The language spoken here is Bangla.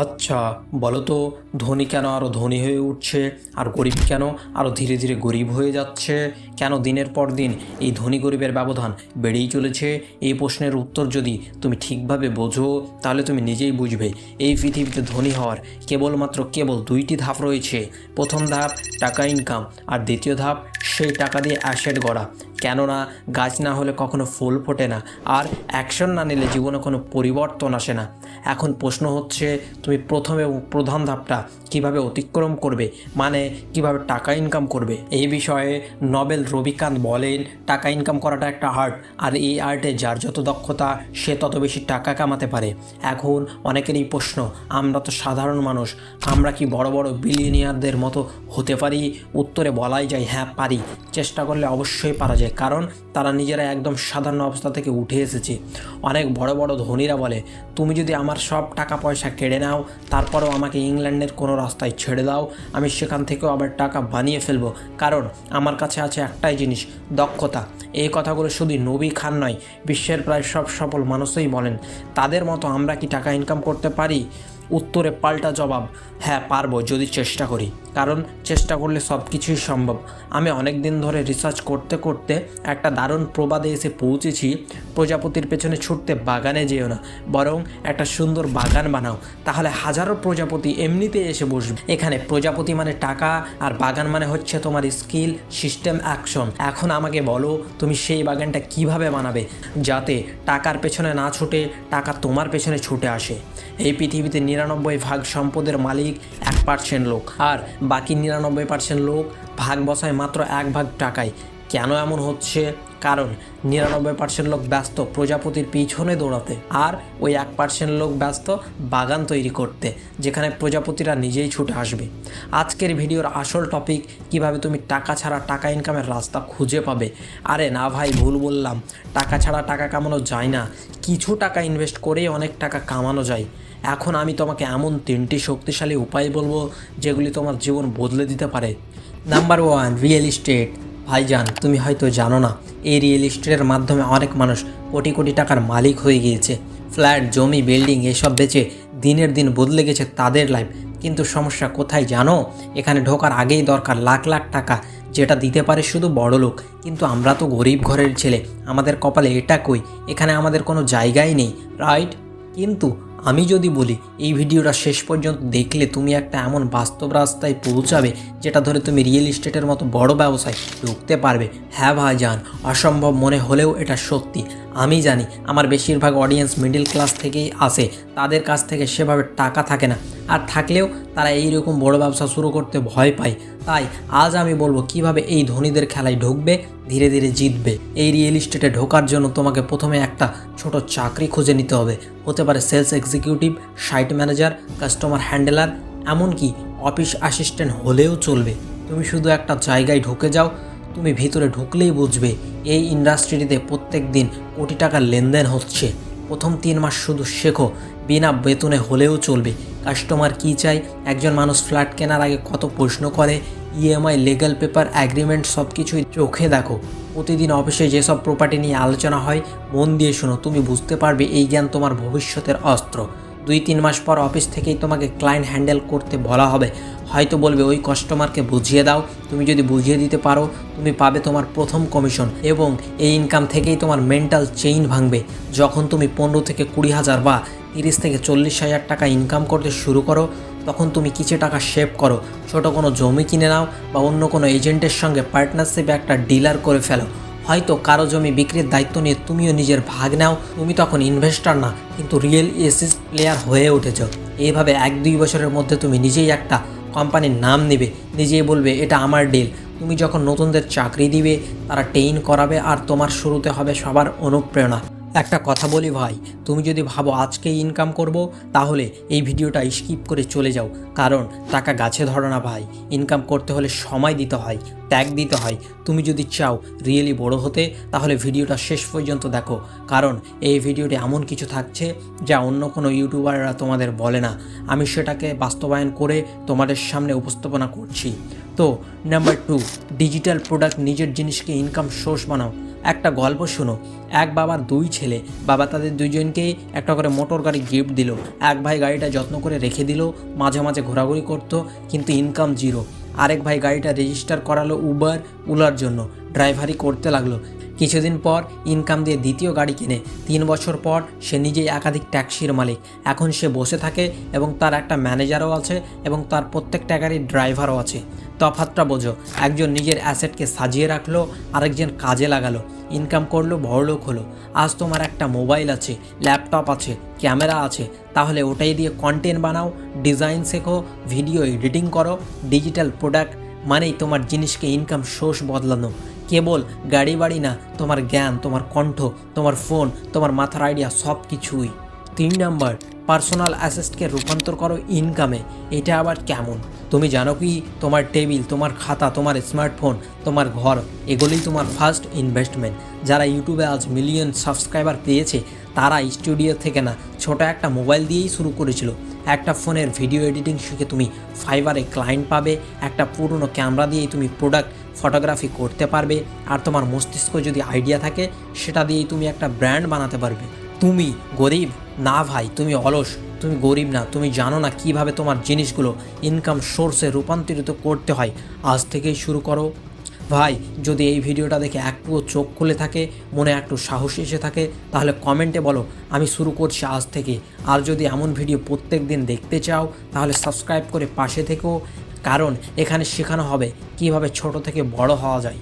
আচ্ছা বলো তো ধনী কেন আরও ধনী হয়ে উঠছে? আর গরিব কেন আরও ধীরে ধীরে গরিব হয়ে যাচ্ছে? কেন দিনের পর দিন এই ধনী গরিবের ব্যবধান বেড়েই চলেছে? এই প্রশ্নের উত্তর যদি তুমি ঠিকভাবে বোঝো, তাহলে তুমি নিজেই বুঝবে। এই পৃথিবীতে ধনী হওয়ার কেবলমাত্র কেবল দুইটি ধাপ রয়েছে। প্রথম ধাপ, টাকা ইনকাম আর দ্বিতীয় ধাপ, সেই টাকা দিয়ে অ্যাসেট গড়া। কেননা গাছ না হলে কখনো ফুল ফোটে না, আর অ্যাকশন না নিলে জীবনে কোনো পরিবর্তন আসে না। এখন প্রশ্ন হচ্ছে, তুমি প্রথম প্রধান ধাপটা কীভাবে অতিক্রম করবে? মানে কীভাবে টাকা ইনকাম করবে? এই বিষয়ে নবেল রবিকান্ত বলেন, টাকা ইনকাম করাটা একটা আর্ট আর এই আর্টে যার যত দক্ষতা, সে তত বেশি টাকা কামাতে পারে। এখন অনেকেরই প্রশ্ন, আমরা তো সাধারণ মানুষ, আমরা কি বড় বড় বিলিয়নিয়ারদের মতো হতে পারি? উত্তরে বলাই যায় হ্যাঁ পারি। চেষ্টা করলে অবশ্যই পারা যায়। কারণ তারা নিজেরা একদম সাধারণ অবস্থা থেকে উঠে এসেছে। অনেক বড় বড় ধনীরা বলে, তুমি যদি আমার সব টাকা পয়সা কেড়ে নাও, তারপরেও আমাকে ইংল্যান্ডের কোনো রাস্তায় ছেড়ে দাও, আমি সেখান থেকেও আবার টাকা বানিয়ে ফেলব। কারণ আমার কাছে আছে একটাই জিনিস, দক্ষতা। এই কথাগুলো শুধু নবী খান নয়, বিশ্বের প্রায় সব সফল মানুষই বলেন। তাদের মতো আমরা কি টাকা ইনকাম করতে পারি? উত্তরে পাল্টা জবাব হ্যাঁ পারব যদি চেষ্টা করি। কারণ চেষ্টা করলে সব কিছুই সম্ভব। আমি অনেক দিন ধরে রিসার্চ করতে করতে একটা দারুণ প্রবাদে এসে পৌঁছেছি, প্রজাপতির পেছনে ছুটতে বাগানে যেও না, বরং একটা সুন্দর বাগান বানাও। তাহলে হাজারো প্রজাপতি এমনিতে এসে বসবে। এখানে প্রজাপতি মানে টাকা, আর বাগান মানে হচ্ছে তোমার স্কিল সিস্টেম অ্যাকশন এখন আমাকে বলো তুমি সেই বাগানটা কীভাবে বানাবে যাতে টাকার পেছনে না ছুটে টাকা তোমার পেছনে ছুটে আসে? এই পৃথিবীতে নিরানব্বই ভাগ সম্পদের মালিক এক পার্সেন্ট লোক। আর বাকি নিরানব্বই পার্সেন্ট লোক ভাগ বসায় মাত্র এক ভাগ টাকায়। কেন এমন হচ্ছে? কারণ নিরানব্বই পার্সেন্ট লোক ব্যস্ত প্রজাপতির পিছনে দৌড়াতে আর ওই এক পার্সেন্ট লোক ব্যস্ত বাগান তৈরি করতে, যেখানে প্রজাপতিরা নিজেই ছুটে আসবে। আজকের ভিডিওর আসল টপিক কীভাবে তুমি টাকা ছাড়া টাকা ইনকামের রাস্তা খুঁজে পাবে? আরে না ভাই, ভুল বললাম। টাকা ছাড়া টাকা কামানো যায় না। কিছু টাকা ইনভেস্ট করেই অনেক টাকা কামানো যায়। এখন আমি তোমাকে এমন তিনটি শক্তিশালী উপায় বলব, যেগুলি তোমার জীবন বদলে দিতে পারে। নাম্বার ওয়ান রিয়েল এস্টেট ভাইজান, তুমি হয়তো জানো না, এই রিয়েল এস্টেটের মাধ্যমে অনেক মানুষ কোটি কোটি টাকার মালিক হয়ে গিয়েছে। ফ্ল্যাট, জমি, বিল্ডিং এসব বেচে দিনের দিন বদলে গেছে তাদের লাইফ কিন্তু সমস্যা কোথায় জানো? এখানে ঢোকার আগেই দরকার লাখ লাখ টাকা, যেটা দিতে পারে শুধু বড় লোক। কিন্তু আমরা তো গরিব ঘরের ছেলে, আমাদের কপালে এটা কই? এখানে আমাদের কোনো জায়গাই নেই রাইট কিন্তু আমি যদি বলি, এই ভিডিওটা শেষ পর্যন্ত দেখলে তুমি একটা এমন বাস্তব রাস্তায় পৌঁছাবে যেটা ধরে তুমি রিয়েল ইস্টেটের মতো বড় ব্যবসায় ঢুকতে পারবে। হ্যাঁ ভাই যান অসম্ভব মনে হলেও এটা সত্যি। আমি জানি, আমার বেশিরভাগ অডিয়েন্স মিডিল ক্লাস থেকেই আসে। তাদের কাছ থেকে সেভাবে টাকা থাকে না। আর থাকলেও তারা এই রকম বড় ব্যবসা শুরু করতে ভয় পায়। তাই আজ আমি বলব কীভাবে এই ধনীদের খেলায় ঢুকবে, ধীরে ধীরে জিতবে। এই রিয়েল এস্টেটে ঢোকার জন্য তোমাকে প্রথমে একটা ছোট চাকরি খুঁজে নিতে হবে। হতে পারে sales executive site manager customer handler এমনকি অফিস অ্যাসিস্ট্যান্ট হলেও চলবে। তুমি শুধু একটা জায়গায় ঢুকে যাও, তুমি ভিতরে ঢুকলেই বুঝবে, এই ইন্ডাস্ট্রিতে প্রত্যেক দিন কোটি টাকার লেনদেন হচ্ছে। প্রথম তিন মাস শুধু শেখো বিনা বেতনে হলেও চলবে। কাস্টমার কি চাই একজন মানুষ ফ্ল্যাট কেনার আগে কত প্রশ্ন করে? ইএমআই লিগ্যাল পেপার অ্যাগ্রিমেন্ট সব কিছুই চোখে দেখো। প্রতিদিন অফিসে যেসব প্রপার্টি নিয়ে আলোচনা হয়, মন দিয়ে শোনো, তুমি বুঝতে পারবে এই জ্ঞান তোমার ভবিষ্যতের অস্ত্র। দুই তিন মাস পর অফিস থেকেই তোমাকে ক্লায়েন্ট হ্যান্ডেল করতে বলা হবে। হয়তো বলবে, ওই কাস্টমারকে বুঝিয়ে দাও। তুমি যদি বুঝিয়ে দিতে পারো, তুমি পাবে তোমার প্রথম কমিশন এবং এই ইনকাম থেকেই তোমার মেন্টাল চেইন ভাঙবে। যখন তুমি পনেরো থেকে কুড়ি হাজার বা তিরিশ থেকে চল্লিশ হাজার টাকা ইনকাম করতে শুরু করো, তখন তুমি কিছু টাকা সেভ করো। ছোট কোনো জমি কিনে নাও বা অন্য কোনো এজেন্টের সঙ্গে পার্টনারশিপে একটা ডিলার করে ফেলো। হয়তো কারও জমি বিক্রির দায়িত্ব নিয়ে তুমিও নিজের ভাগ নাও, তুমি তখন ইনভেস্টর না, কিন্তু রিয়েল এসিস প্লেয়ার হয়ে উঠেছ। এইভাবে এক দুই বছরের মধ্যে তুমি নিজেই একটা কোম্পানির নাম নেবে, নিজেই বলবে, এটা আমার ডিল তুমি যখন নতুনদের চাকরি দিবে, তারা টেইন করাবে আর তোমার শুরুতে হবে সবার অনুপ্রেরণা। একটা কথা বলি ভাই, তুমি যদি ভাবো আজকে ইনকাম করব, তাহলে এই ভিডিওটা স্কিপ করে চলে যাও। কারণ টাকা গাছে ধরো না ভাই। ইনকাম করতে হলে সময় দিতে হয় ট্যাগ দিতে হয়। তুমি যদি চাও রিয়েলি বড় হতে, তাহলে ভিডিওটা শেষ পর্যন্ত দেখো। কারণ এই ভিডিওটি এমন কিছু থাকছে যা অন্য কোনো ইউটিউবাররা তোমাদের বলে না। আমি সেটাকে বাস্তবায়ন করে তোমাদের সামনে উপস্থাপনা করছি। তো নাম্বার টু ডিজিটাল প্রোডাক্ট নিজের জিনিসকে ইনকাম সোর্স বানাও। একটা গল্প শোনো। এক বাবার দুই ছেলে। বাবা তাদের দুইজনকেই একটা করে মোটর গাড়ি গিফট দিল। এক ভাই গাড়িটা যত্ন করে রেখে দিল। মাঝে মাঝে ঘোরাঘুরি করতো, কিন্তু ইনকাম জিরো আরেক ভাই গাড়িটা রেজিস্টার করালো উবার উলার জন্য। ড্রাইভারি করতে লাগল। কিছুদিন পর ইনকাম দিয়ে দ্বিতীয় গাড়ি কিনে। তিন বছর পর সে নিজেই একাধিক ট্যাক্সির মালিক। এখন সে বসে থাকে এবং তার একটা ম্যানেজারও আছে এবং তার প্রত্যেকটা গাড়ির ড্রাইভারও আছে। তফাতটা বোঝো, একজন নিজের অ্যাসেটকে সাজিয়ে রাখল, আরেকজন কাজে লাগালো। ইনকাম করল বড়লোক হলো। আজ তোমার একটা মোবাইল আছে, ল্যাপটপ আছে, ক্যামেরা আছে, তাহলে ওটাই দিয়ে কন্টেন্ট বানাও ডিজাইন শেখো ভিডিও এডিটিং করো ডিজিটাল প্রোডাক্ট মানেই তোমার জিনিসকে ইনকাম সোর্স বদলানো। কেবল গাড়ি বাড়ি না, তোমার জ্ঞান, তোমার কণ্ঠ, তোমার ফোন, তোমার মাথার আইডিয়া সব কিছুই তিন নাম্বার পার্সোনাল অ্যাসেস্টকে রূপান্তর করো ইনকামে এটা আবার কেমন? তুমি জানো কি? তোমার টেবিল তোমার খাতা, তোমার স্মার্টফোন তোমার ঘর, এগুলোই তোমার ফার্স্ট ইনভেস্টমেন্ট যারা ইউটিউবে আজ মিলিয়ন সাবস্ক্রাইবার পেয়েছে, তারা স্টুডিও থেকে না, ছোট একটা মোবাইল দিয়েই শুরু করেছিল। একটা ফোনের ভিডিও এডিটিং শিখে তুমি ফাইবারে ক্লায়েন্ট পাবে, একটা পুরনো ক্যামেরা দিয়েই তুমি প্রোডাক্ট ফটোগ্রাফি করতে পারবে আর তোমার মস্তিষ্ক যদি আইডিয়া থাকে, সেটা দিয়েই তুমি একটা ব্র্যান্ড বানাতে পারবে। তুমি গরিব? না ভাই, তুমি অলস। তুমি গরিব না, তুমি জানো না কীভাবে তোমার জিনিসগুলো ইনকাম সোর্সে রূপান্তরিত করতে হয়। আজ থেকেই শুরু করো। ভাই, যদি এই ভিডিওটা দেখে একটুও চোখ খুলে থাকে, মনে একটু সাহস এসে থাকে, তাহলে কমেন্টে বলো, আমি শুরু করছি আজ থেকে। আর যদি এমন ভিডিও প্রত্যেক দিন দেখতে চাও, তাহলে সাবস্ক্রাইব করে পাশে থেকেও কারণ এখানে শেখানো হবে কীভাবে ছোট থেকে বড় হওয়া যায়।